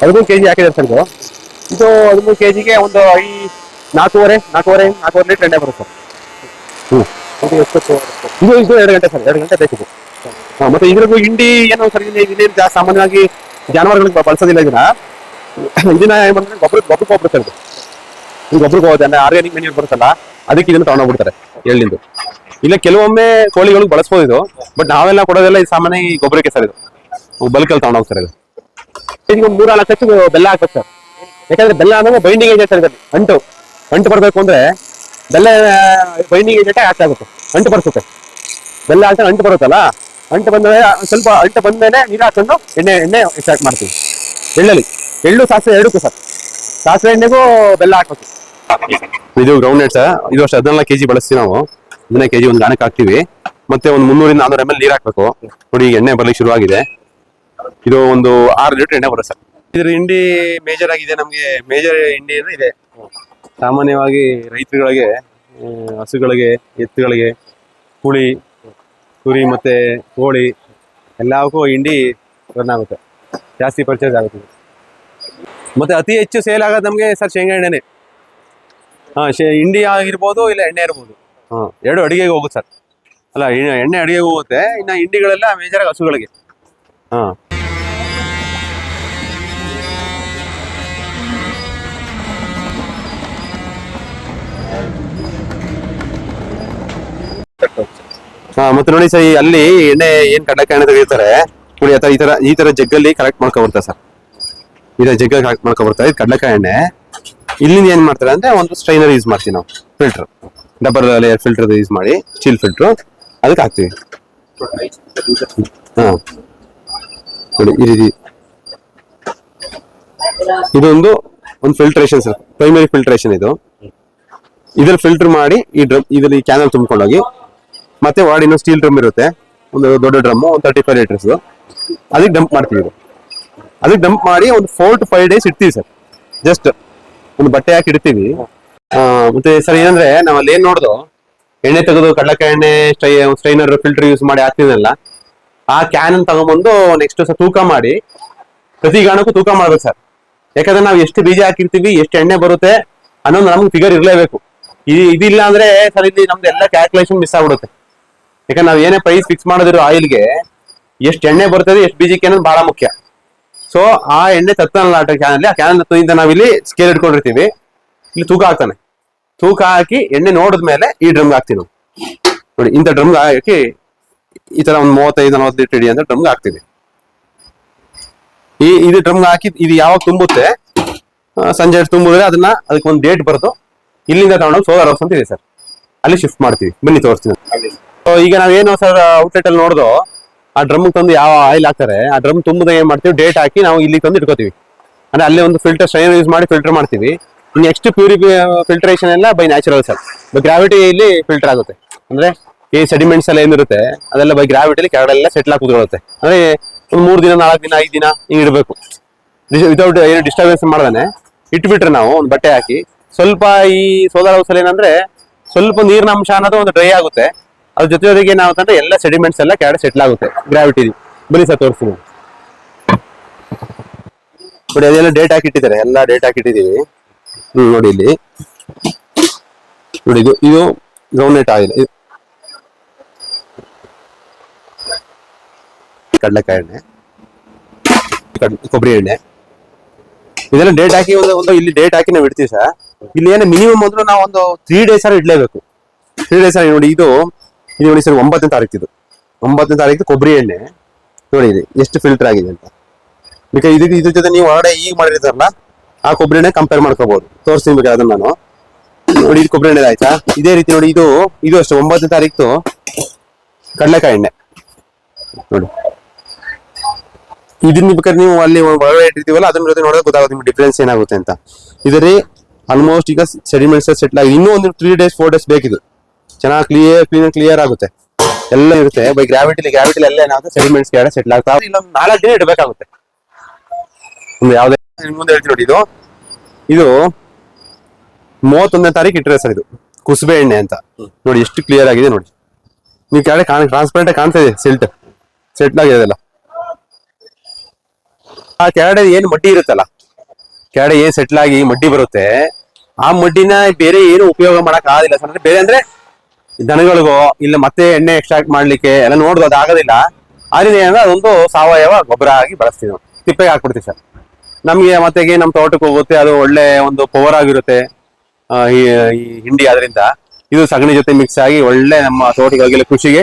ಹದಿಮೂರು ಕೆಜಿ ಹಾಕಿದ್ದಾರೆ ಸರ್ ಇದು. ಇದು ಹದಿಮೂರು ಕೆಜಿಗೆ ಒಂದು ಐ ನಾಲ್ಕೂವರೆ ನಾಲ್ಕೂವರೆ ನಾಲ್ಕೂವರೆ ಲೀಟ್ರ್ ಎಣ್ಣೆ ಬರುತ್ತೆ. ಸರ್ ಹ್ಞೂ ಎಷ್ಟು? ಇದು ಇದು ಎರಡು ಗಂಟೆ ಸರ್ ಎರಡು ಗಂಟೆ ಬೇಕಿದೆ ಹಾಂ, ಮತ್ತೆ ಇದ್ರಿಗೂ ಹಿಂಡಿ ಏನೋ ಸರ್ ಇಲ್ಲಿ ಇನ್ನೇನು ಜಾ ಸಾಮಾನ್ಯವಾಗಿ ಜಾನುವಾರುಗಳಿಗೆ ಬಳಸೋದಿಲ್ಲ ಇದನ್ನ. ಇದನ್ನ ಏನು ಮಾಡ್ತಾರೆ, ಗೊಬ್ಬರ ಗೊಬ್ಬರ ಸರ್ ಇದು. ಈ ಗೊಬ್ಬರಕ್ಕೆ ಹೋಗುತ್ತೆ ಅಂದರೆ ಆರ್ಗ್ಯಾನಿಕ್ ಮೆನ್ಯೂರ್ ಬರುತ್ತಲ್ಲ, ಅದಕ್ಕೆ ಇದನ್ನ ತಗೊಂಡೋಗ್ಬಿಡ್ತಾರೆ ಎಳ್ಳಿಂದು. ಇಲ್ಲ ಕೆಲವೊಮ್ಮೆ ಕೋಳಿಗಳಿಗೆ ಬಳಸ್ಬೋದು ಇದು ಬಟ್ ನಾವೆಲ್ಲ ಕೊಡೋದೆಲ್ಲ ಈ ಸಾಮಾನ್ಯ ಈ ಗೊಬ್ಬರಕ್ಕೆ ಸರ್ ಇದು. ಬಲ್ಕಲ್ಲಿ ತಗೊಂಡೋಗ್ತಾರೆ ಇದು. ಇದಕ್ಕೆ ಒಂದು ಮೂರ್ ನಾಲ್ಕು ಲಕ್ಷ ಬೆಲ್ಲ ಹಾಕ್ಬೇಕು ಸರ್. ಯಾಕಂದ್ರೆ ಬೆಲ್ಲ ಅಂದ್ರೆ ಬೈಂಡಿಂಗ್ ಏಜೆಂಟ್ ಸರ್ ಇದರಲ್ಲಿ. ಅಂಟು. ಅಂಟು ಬರಬೇಕು ಅಂದ್ರೆ ಬೆಲ್ಲ ಬೈಂಡಿಂಗ್ ಏಜೆಂಟ್ ಹಾಕಾಗುತ್ತೆ ಅಂಟು ಬರ್ಸುತ್ತೆ. ಬೆಲ್ಲ ಹಾಕ್ತಾರೆ ಅಂಟು ಬರುತ್ತಲ್ಲ? ಅಂಟು ಮೇಲೆ ಸ್ವಲ್ಪ ಅಂಟು ಬಂದ ಮೇಲೆ ನೀರು ಹಾಕೊಂಡು ಎಣ್ಣೆ ಎಣ್ಣೆ ಸ್ಟಾರ್ಟ್ ಮಾಡ್ತೀವಿ. ಎಳ್ಳಲ್ಲಿ ಎಳ್ಳು, ಸಾಸಿವೆ ಎರಡಕ್ಕೂ ಸರ್. ಸಾಸಿವೆ ಎಣ್ಣೆಗೂ ಬೆಲ್ಲ ಹಾಕ್ಬೇಕು. ಇದು ಗ್ರೌಂಡ್ ನಟ್ಸ್ ಇದು ವರ್ಷ ಹದಿನಾಲ್ಕು ಕೆಜಿ ಬಳಸ್ತೀವಿ ನಾವು. ಹದಿನೈದು ಕೆಜಿ ಒಂದು ಗಾಣಕ್ಕೆ ಹಾಕ್ತೀವಿ. ಮತ್ತೆ ಒಂದು ಮುನ್ನೂರಿಂದ ನಾನ್ನೂರು ಎಂ ಎಲ್ ನೀರು ಹಾಕ್ಬೇಕು. ನೋಡಿ ಎಣ್ಣೆ ಬರಲಿಕ್ಕೆ ಶುರುವಾಗಿದೆ. ಇದು ಒಂದು ಆರು ಲೀಟರ್ ಎಣ್ಣೆ ಬರುತ್ತೆ ಸರ್. ಇದ್ರ ಹಿಂಡಿ ಮೇಜರ್ ಆಗಿದೆ, ನಮಗೆ ಮೇಜರ್ ಹಿಂಡಿ ಅಂದ್ರೆ ಇದೆ. ಸಾಮಾನ್ಯವಾಗಿ ರೈತರುಗಳಿಗೆ ಹಸುಗಳಿಗೆ, ಎತ್ತುಗಳಿಗೆ ಕುಳಿ ಕುರಿ ಮತ್ತೆ ಕೋಳಿ ಎಲ್ಲಕ್ಕೂ ಹಿಂಡಿ ಆಗುತ್ತೆ. ಜಾಸ್ತಿ ಪರ್ಚೇಸ್ ಆಗುತ್ತೆ. ಮತ್ತೆ ಅತಿ ಹೆಚ್ಚು ಸೇಲ್ ಆಗೋದು ನಮಗೆ ಸರ್ ಶೇಂಗಾ ಎಣ್ಣೆನೆ. ಹಾಂ, ಶೇ, ಹಿಂಡಿ ಆಗಿರ್ಬೋದು ಇಲ್ಲ ಎಣ್ಣೆ ಇರ್ಬೋದು. ಹಾ, ಎರಡು ಅಡುಗೆಗೆ ಹೋಗುತ್ತೆ ಸರ್. ಅಲ್ಲ ಎಣ್ಣೆ- ಅಡಿಗೆಗೆ ಹೋಗುತ್ತೆ, ಇನ್ನು ಹಿಂಡಿಗಳೆಲ್ಲ ಮೇಜರ್ ಆಗಿ ಹಸುಗಳಿಗೆ. ಹಾ. ಮತ್ತೆ ನೋಡಿ ಸರ್ ಅಲ್ಲಿ ಎಣ್ಣೆ ಏನ್ ಕಡಲೆಕಾಯಿ ತೆಗಿತಾರೆ ನೋಡಿ ಆತರ ಈ ತರ ಈ ತರ ಜಗ್ಗಲ್ಲಿ ಕರೆಕ್ಟ್ ಮಾಡ್ಕೊ ಬರ್ತಾರೆ ಸರ್. ಈ ತರ ಜಗ್ಗಲ್ಲಿ ಕಲೆಕ್ಟ್ ಮಾಡ್ಕೊ ಬರ್ತಾರೆ. ಇದು ಕಡಲೆಕಾಯಿ ಎಣ್ಣೆ. ಇಲ್ಲಿಂದ ಏನ್ ಮಾಡ್ತಾರೆ ಅಂದ್ರೆ ಒಂದು ಸ್ಟ್ರೈನರ್ ಯೂಸ್ ಮಾಡ್ತೀವಿ ನಾವು. Filter double layer filter use ಮಾಡಿ ಸ್ಟೀಲ್ ಫಿಲ್ಟರ್ ಅದಕ್ಕೆ ಹಾಕ್ತೀವಿ. ಹಾ. ನೋಡಿ, ಈ ರೀತಿ. ಇದೊಂದು ಒಂದು ಫಿಲ್ಟ್ರೇಷನ್ ಸರ್. ಪ್ರೈಮರಿ ಫಿಲ್ಟ್ರೇಷನ್ ಇದು. ಇದ್ರಲ್ಲಿ ಫಿಲ್ಟರ್ ಮಾಡಿ, ಈ ಡ್ರಮ್ ಇದರಲ್ಲಿ ಕ್ಯಾನಲ್ ತುಂಬ್ಕೊಂಡೋಗಿ ಮತ್ತೆ ಇನ್ನೊಂದು ಸ್ಟೀಲ್ ಡ್ರಮ್ ಇರುತ್ತೆ. ಒಂದು ದೊಡ್ಡ ಡ್ರಮ್ ಒಂದು ತರ್ಟಿ ಫೈವ್ ಲೀಟರ್ಸ್ ಅದಕ್ಕೆ ಡಂಪ್ ಮಾಡ್ತೀವಿ ಅದಕ್ಕೆ ಡಂಪ್ ಮಾಡಿ ಒಂದು ಫೋರ್ ಟು ಫೈವ್ ಡೇಸ್ ಇಡ್ತೀವಿ ಸರ್ ಜಸ್ಟ್ ಒಂದು ಬಟ್ಟೆ ಹಾಕಿ ಇಡ್ತೀವಿ. ಮತ್ತೆ ಸರ್ ಏನಂದ್ರೆ ನಾವು ಅಲ್ಲಿ ಏನ್ ನೋಡ್ದು? ಎಣ್ಣೆ ತೆಗೆದು ಕಡಲಕಾಯಿ ಎಣ್ಣೆ ಸ್ಟೈ ಸ್ಟ್ರೈನರ್ ಫಿಲ್ಟರ್ ಯೂಸ್ ಮಾಡಿ ಹಾಕ್ತೀನಲ್ಲ. ಆ ಕ್ಯಾನ್ ತಗೊಂಡ್ಬಂದು ನೆಕ್ಸ್ಟ್ ಸರ್ ತೂಕ ಮಾಡಿ, ಪ್ರತಿ ಗಾಣಕ್ಕೂ ತೂಕ ಮಾಡ್ಬೇಕು ಸರ್ ಯಾಕಂದ್ರೆ ನಾವು ಎಷ್ಟು ಬೀಜ ಹಾಕಿರ್ತೀವಿ, ಎಷ್ಟು ಎಣ್ಣೆ ಬರುತ್ತೆ ಅನ್ನೋದು ನಮ್ಗೆ ಫಿಗರ್ ಇರಲೇಬೇಕು. ಇದಿಲ್ಲ ಅಂದ್ರೆ ಸರ್ ಇಲ್ಲಿ ನಮ್ದು ಎಲ್ಲ ಕ್ಯಾಲ್ಕುಲೇಷನ್ ಮಿಸ್ ಆಗ್ಬಿಡುತ್ತೆ. ಯಾಕಂದ್ರೆ ನಾವು ಏನೇ ಪ್ರೈಸ್ ಫಿಕ್ಸ್ ಮಾಡಿದ್ರು ಆಯಿಲ್ಗೆ ಎಷ್ಟು ಎಣ್ಣೆ ಬರ್ತದೆ, ಎಷ್ಟು ಬೀಜಕ್ಕೆ ಅನ್ನೋದು ಬಹಳ ಮುಖ್ಯ. ಸೊ ಆ ಎಣ್ಣೆ ತತ್ತನಲ್ಲ ಕ್ಯಾನಲ್ಲಿ ಆ ಕ್ಯಾನ್ ತುಯಿಂದ ನಾವಿಲ್ಲಿ ಸ್ಕೇಲ್ ಇಟ್ಕೊಂಡಿರ್ತೀವಿ. ಇಲ್ಲಿ ತೂಕ ಹಾಕ್ತಾನೆ ತೂಕ ಹಾಕಿ ಎಣ್ಣೆ ನೋಡಿದ್ಮೇಲೆ ಈ ಡ್ರಮ್ಗೆ ಹಾಕ್ತೀವಿ ನಾವು. ನೋಡಿ, ಇಂಥ ಡ್ರಮ್ಗೆ ಹಾಕಿ ಈ ತರ ಒಂದು ಮೂವತ್ತೈದು, ನಲವತ್ತು ಲೀಟರ್ ಇಡಿ ಅಂತ ಡ್ರಮ್ಗೆ ಹಾಕ್ತೀವಿ. ಈ, ಇದು ಡ್ರಮ್ಗೆ ಹಾಕಿ ಇದು ಯಾವಾಗ ತುಂಬುತ್ತೆ? ಸಂಜೆ ತುಂಬಿದ್ರೆ ಅದನ್ನ ಅದಕ್ಕೆ ಒಂದು ಡೇಟ್ ಬರೆದು ಇಲ್ಲಿಂದ ತಗೊಂಡೋಗಿ ಸೋಲಾರ್ ಹೌಸ್ ಅಂತ ಇದೆ ಸರ್. ಅಲ್ಲಿ ಶಿಫ್ಟ್ ಮಾಡ್ತೀವಿ. ಬನ್ನಿ ತೋರಿಸ್ತೀನಿ. ಈಗ ನಾವೇನು ಸರ್ ಔಟ್ಲೆಟ್ ಅಲ್ಲಿ ನೋಡ್ದು, ಆ ಡ್ರಮ್ ತಂದು ಯಾವ ಆಯಿಲ್ ಹಾಕ್ತಾರೆ, ಆ ಡ್ರಮ್ ತುಂಬದ ಏನ್ ಮಾಡ್ತೀವಿ ಡೇಟ್ ಹಾಕಿ ನಾವು ಇಲ್ಲಿ ತಂದು ಇಟ್ಕೋತೀವಿ. ಅಂದ್ರೆ ಅಲ್ಲೇ ಒಂದು ಫಿಲ್ಟರ್ ಸ್ಟ್ರೈನರ್ ಯೂಸ್ ಮಾಡಿ ಫಿಲ್ಟರ್ ಮಾಡ್ತೀವಿ. ನೆಕ್ಸ್ಟ್ ಪ್ಯೂರಿ ಫಿಲ್ಟ್ರೇಷನ್ ಎಲ್ಲ by natural sir by gravity ಇಲ್ಲಿ ಫಿಲ್ಟರ್ ಆಗುತ್ತೆ. ಅಂದ್ರೆ ಈ ಸೆಡಿಮೆಂಟ್ಸ್ ಎಲ್ಲ ಏನಿರುತ್ತೆ, ಅದೆಲ್ಲ ಬೈ ಗ್ರಾವಿಟಿಲಿ ಕೆಳಗಡೆಲ್ಲ ಸೆಟ್ಲ್ ಆಗಿ ಕೂತ್ಕೊಳ್ಳುತ್ತೆ. ಅಂದ್ರೆ ಒಂದು ಮೂರು ದಿನ, ನಾಲ್ಕು ದಿನ, ಐದು ದಿನ ಹಿಂಗೆ ಇಡಬೇಕು ವಿತೌಟ್ ಏನು ಡಿಸ್ಟರ್ಬೆನ್ಸ್ ಮಾಡದೇ ಇಟ್ಬಿಟ್ರೆ ನಾವು ಒಂದು ಬಟ್ಟೆ ಹಾಕಿ, ಸ್ವಲ್ಪ ಈ ಸೋಲಾರ್ ಹೌಸಲ್ಲಿ ಏನಂದ್ರೆ ಸ್ವಲ್ಪ ನೀರಿನ ಅಂಶ ಅನ್ನೋದು ಒಂದು ಡ್ರೈ ಆಗುತ್ತೆ. ಅದ್ರ ಜೊತೆ ಜೊತೆಗೆ ಏನಾಗುತ್ತೆ ಎಲ್ಲ ಸೆಡಿಮೆಂಟ್ಸ್ ಎಲ್ಲ ಕೆಳಗಡೆ ಸೆಟ್ಲ್ ಆಗುತ್ತೆ. ಗ್ರಾವಿಟಿ ಬನ್ನಿ ಸರ್, ತೋರಿಸ್ತೀನಿ. ನೋಡಿ, ಅದೆಲ್ಲ ಡೇಟ್ ಹಾಕಿಟ್ಟಿದ್ದಾರೆ. ಎಲ್ಲ ಡೇಟ್ ಹಾಕಿಟ್ಟಿದ್ದೀವಿ. ನೋಡಿ ಇಲ್ಲಿ. ನೋಡಿ, ಇದು ಇದು ಗ್ರೌಂಡ್ನೆಟ್ ಆಯಿಲ್ ಕಡಲೆಕಾಯಿ ಎಣ್ಣೆ. ಕೊಬ್ಬರಿ ಎಣ್ಣೆ. ಇದೆಲ್ಲ ಡೇಟ್ ಹಾಕಿ ಒಂದು ಒಂದು ಇಲ್ಲಿ ಡೇಟ್ ಹಾಕಿ ನಾವು ಇಡ್ತೀವಿ ಸರ್. ಇಲ್ಲಿ ಏನು ಮಿನಿಮಮ್ ಅಂದ್ರೂ ನಾವು ಒಂದು ತ್ರೀ ಡೇಸ್ ಆದ್ರೆ ಇಡ್ಲೇಬೇಕು. ತ್ರೀ ಡೇಸ್ ನೋಡಿ, ಇದು ಇದು ನೋಡಿ ಸರ್, ಒಂಬತ್ತನೇ ತಾರೀಕು ಇದು ಒಂಬತ್ತನೇ ತಾರೀಕು ಕೊಬ್ಬರಿ ಎಣ್ಣೆ. ನೋಡಿ ಇದು ಎಷ್ಟು ಫಿಲ್ಟರ್ ಆಗಿದೆ ಅಂತ. ಬಿಕಾಸ್ ಇದಕ್ಕೆ ಇದ್ರ ಜೊತೆ ನೀವು ಹೊರಗಡೆ ಈಗ ಮಾಡಿರ್ತಾರಲ್ಲ, ಆ ಕೊಬ್ಬರಿ ಎಣ್ಣೆ ಕಂಪೇರ್ ಮಾಡ್ಕೋಬಹುದು ತೋರಿಸ್ತೀನಿ ಬೇಕಾದ್ರೆ ಅದನ್ನ ನಾನು. ನೋಡಿ, ಇದು ಕೊಬ್ಬರಿ ಎಣ್ಣೆ ಆಯ್ತಾ? ಇದೇ ರೀತಿ ನೋಡಿ, ಇದು ಇದು ಅಷ್ಟೇ, ಒಂಬತ್ತನೇ ತಾರೀಕು ಕಡಲೆಕಾಯಿ ಎಣ್ಣೆ. ನೋಡಿ. ಇದನ್ನ ಬೇಕಾದ್ರೆ ನೀವು ಅಲ್ಲಿ ಒಳಗಡೆ ಇಟ್ಟಿರ್ತೀವಲ್ಲ ಅದ್ರ ಜೊತೆ ನೋಡಿದ್ರೆ ಗೊತ್ತಾಗುತ್ತೆ ನಿಮ್ಗೆ ಡಿಫ್ರೆನ್ಸ್ ಏನಾಗುತ್ತೆ ಅಂತ. ಇದರಲ್ಲಿ ಆಲ್ಮೋಸ್ಟ್ ಈಗ ಸೆಡಿಮೆಂಟ್ಸ್ ಸೆಟ್ಲ್ ಆಗಿದೆ. ಇನ್ನೂ ಒಂದು ತ್ರೀ ಡೇಸ್ ಫೋರ್ ಡೇಸ್ ಬೇಕಿದು. ಚೆನ್ನಾಗಿ ಕ್ಲಿಯರ್ ಕ್ಲೀನ್ ಕ್ಲಿಯರ್ ಆಗುತ್ತೆ. ಎಲ್ಲ ಇರುತ್ತೆ. ಬೈ ಗ್ರಾವಿಟಿಲಿ ಗ್ರಾವಿಟಿಲಿ ಎಲ್ಲ ಏನಾಗುತ್ತೆ ಸೆಡಿಮೆಂಟ್ಸ್ ಕೆಳಗೆ ಸೆಟ್ಲ್ ಆಗ್ತಾ ಇನ್ನೊಂದು ನಾಲ್ಕು ದಿನ ಇಡಬೇಕಾಗುತ್ತೆ. ಯಾವುದೇ ಮುಂದೆ ಹೇಳ್ತೀನಿ ನೋಡಿ ಇದು. ಇದು ಮೂವತ್ತೊಂದನೇ ತಾರೀಕು ಇಟ್ಟರೆ ಸರ್ ಇದು. ಕುಸುಬೆ ಎಣ್ಣೆ ಅಂತ. ನೋಡಿ ಎಷ್ಟು ಕ್ಲಿಯರ್ ಆಗಿದೆ ನೋಡಿ. ನೀವು ಕೆಳಗೆ ಕಾಣ ಟ್ರಾನ್ಸ್ಪರೆಂಟ್ ಕಾಣ್ತಾ ಇದೆ ಸಿಲ್ಟ್ ಸೆಟ್ಲ್ ಆಗಿದೆ ಅದೆಲ್ಲ. ಆ ಕೆಳಗಡೆ ಏನ್ ಮಡ್ಡಿ ಇರುತ್ತಲ್ಲ, ಕೆಳಗಡೆ ಏನ್ ಸೆಟ್ಲ್ ಆಗಿ ಮಡ್ಡಿ ಬರುತ್ತೆ, ಆ ಮಡ್ಡಿನ ಬೇರೆ ಏನು ಉಪಯೋಗ ಮಾಡಕ್ ಆಗಿಲ್ಲ ಬೇರೆ ಅಂದ್ರೆ ದನಗಳಿಗೋ, ಇಲ್ಲ ಮತ್ತೆ ಎಣ್ಣೆ ಎಕ್ಸ್ಟ್ರಾಕ್ಟ್ ಮಾಡ್ಲಿಕ್ಕೆ ಎಲ್ಲ ನೋಡಿದ್ರು ಅದು ಆಗೋದಿಲ್ಲ. ಆದ್ರಿಂದ ಏನಂದ್ರೆ ಅದೊಂದು ಸಾವಯವ ಗೊಬ್ಬರ ಆಗಿ ಬಳಸ್ತೀವಿ ನಾವು. ತಿಪ್ಪೆಗೆ ಹಾಕ್ಬಿಡ್ತೀವಿ ಸರ್. ನಮ್ಗೆ ಮತ್ತೆ ನಮ್ಮ ತೋಟಕ್ಕೆ ಹೋಗುತ್ತೆ, ಅದು ಒಳ್ಳೆ ಒಂದು ಪವರ್ ಆಗಿರುತ್ತೆ ಈ ಹಿಂಡಿ ಅದರಿಂದ ಇದು ಸಗಣಿ ಜೊತೆ ಮಿಕ್ಸ್ ಆಗಿ ಒಳ್ಳೆ ನಮ್ಮ ತೋಟಗಳಿಗೆಲ್ಲ ಕೃಷಿಗೆ